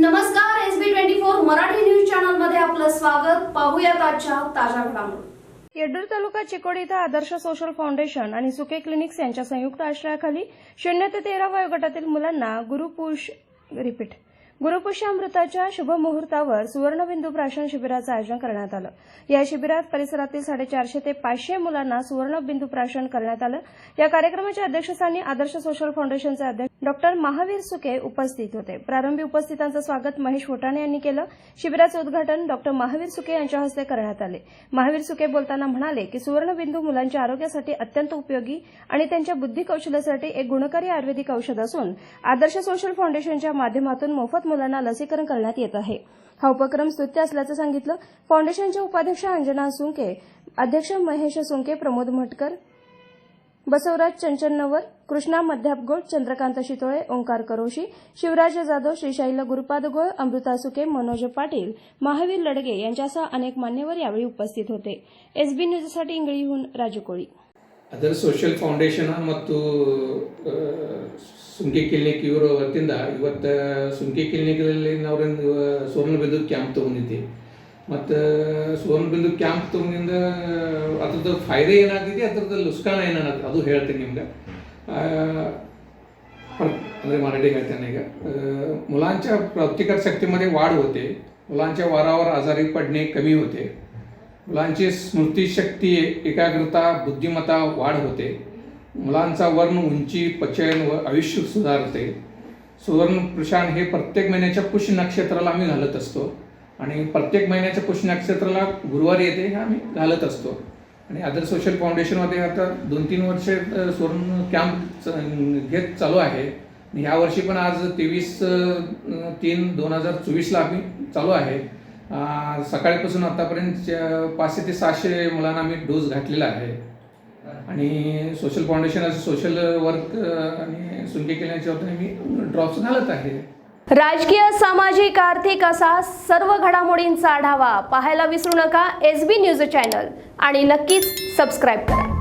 नमस्कार S B twenty four Marathi news चॅनलमध्ये आपलं स्वागत. पाहूयात आजच्या ताज्या घडामोडी. येडूर तालुका चिकोडी इथं आदर्श सोशल फाउंडेशन आणि सुके क्लिनिक्स यांच्या संयुक्त आश्रयाखाली शून्य ते तेरा वयोगटातील मुलांना गुरुपुरुष रिपीट. गुरुपुष्यामृताच्या शुभ मुहूर्तावर सुवर्णबिंदू प्राशन शिबिराचं आयोजन करण्यात आलं. या शिबिरात परिसरातील साडेचारशे ते पाचशे मुलांना सुवर्णबिंदू प्राशन करण्यात आलं. या कार्यक्रमाच्या अध्यक्षस्थानी आदर्श सोशल फाउंडेशनचे अध्यक्ष डॉक्टर महावीर सुके उपस्थित होते. प्रारंभी उपस्थितांचं स्वागत महेश होटाणे यांनी केलं. शिबिराचं उद्घाटन डॉक्टर महावीर सुके यांच्या हस्ते करण्यात आले. महावीर सुके बोलताना म्हणाले की सुवर्णबिंदू मुलांच्या आरोग्यासाठी अत्यंत उपयोगी आणि त्यांच्या बुद्धी कौशल्यासाठी एक गुणकारी आयुर्वेदिक औषध असून आदर्श सोशल फाउंडेशनच्या माध्यमातून मोफत मुलांना लसीकरण करण्यात येत आहे हा उपक्रम स्तुत्य असल्याचं सांगितलं फाउंडेशनच्या उपाध्यक्ष अंजना सुंके अध्यक्ष महेश सुंके प्रमोद म्हटकर बसवराज चंचन्नवर कृष्णा मध्यापगोळ चंद्रकांत शितोळे ओंकार करोशी शिवराज जाधव श्रीशैल गुरुपाद गोळ अमृता सुके मनोज पाटील महावीर लडगे यांच्यासह अनेक मान्यवर यावेळी उपस्थित होते एसबी न्यूजसाठी इंगळीहून राजू कोळी ಅದರ್ ಸೋಷಿಯಲ್ ಫೌಂಡೇಶನ್ ಮತ್ತು ಆ, ಸುಂಕಿ ಕ್ಲಿನಿಕ್ ಇವರ ವತಿಯಿಂದ ಇವತ್ತು ಸುಂಕಿ ಕ್ಲಿನಿಕಲ್ಲಿ ನಾವೊಂದು ಸುವರ್ಣಬಿಂದು ಕ್ಯಾಂಪ್ ತೊಗೊಂಡಿದ್ದೆ ಮತ್ತು ಸುವರ್ಣಬಿಂದು ಕ್ಯಾಂಪ್ ತೊಗೊಂಡಿಂದ ಅದ್ರದ್ದು ಫಾಯ್ದೆ ಏನಾಗ್ತಿದೆ ಅದ್ರದ್ದು ಲುಸ್ಕಾಣ ಏನಾಗುತ್ತೆ ಅದು ಹೇಳ್ತೀನಿ ನಿಮ್ಗೆ ಅಂದರೆ मराठी ಹೇಳ್ತೇನೆ ಈಗ अ, मुलांच्या प्रतिकार शक्तीमध्ये वाढ होते मुलांच्या वारावर आजारी पडणे कमी होते मुलांची स्मृतीशक्ती एकाग्रता बुद्धिमत्ता वाढ होते मुलांचा वर्ण उंची पचन व आयुष्य सुधारते. सुवर्ण प्रशान हे प्रत्येक महिन्याच्या पुष्य नक्षत्राला आम्ही घालत असतो. आणि प्रत्येक महिन्याच्या पुष्य नक्षत्राला गुरुवारी येते हे आम्ही घालत असतो. आणि अदर सोशल फाउंडेशनमध्ये आता दोन तीन वर्ष सुवर्ण कॅम्प च- घेत चालू आहे. ह्या वर्षी पण आज तेवीस तीन दोन हजार चोवीसला आम्ही चालू आहे. सकाळीपासून सकाळपासून आतापर्यंत पाचशे ते सहाशे मुलांना आम्ही डोस घातलेला आहे. आणि सोशल फाउंडेशन असं सोशल वर्क आणि सुंके केल्याच्या वतीने मी ड्रॉप्स घालत आहे. राजकीय सामाजिक आर्थिक असा सर्व घडामोडींचा आढावा पाहायला विसरू नका. एस बी न्यूज चॅनल आणि नक्कीच सबस्क्राईब करा.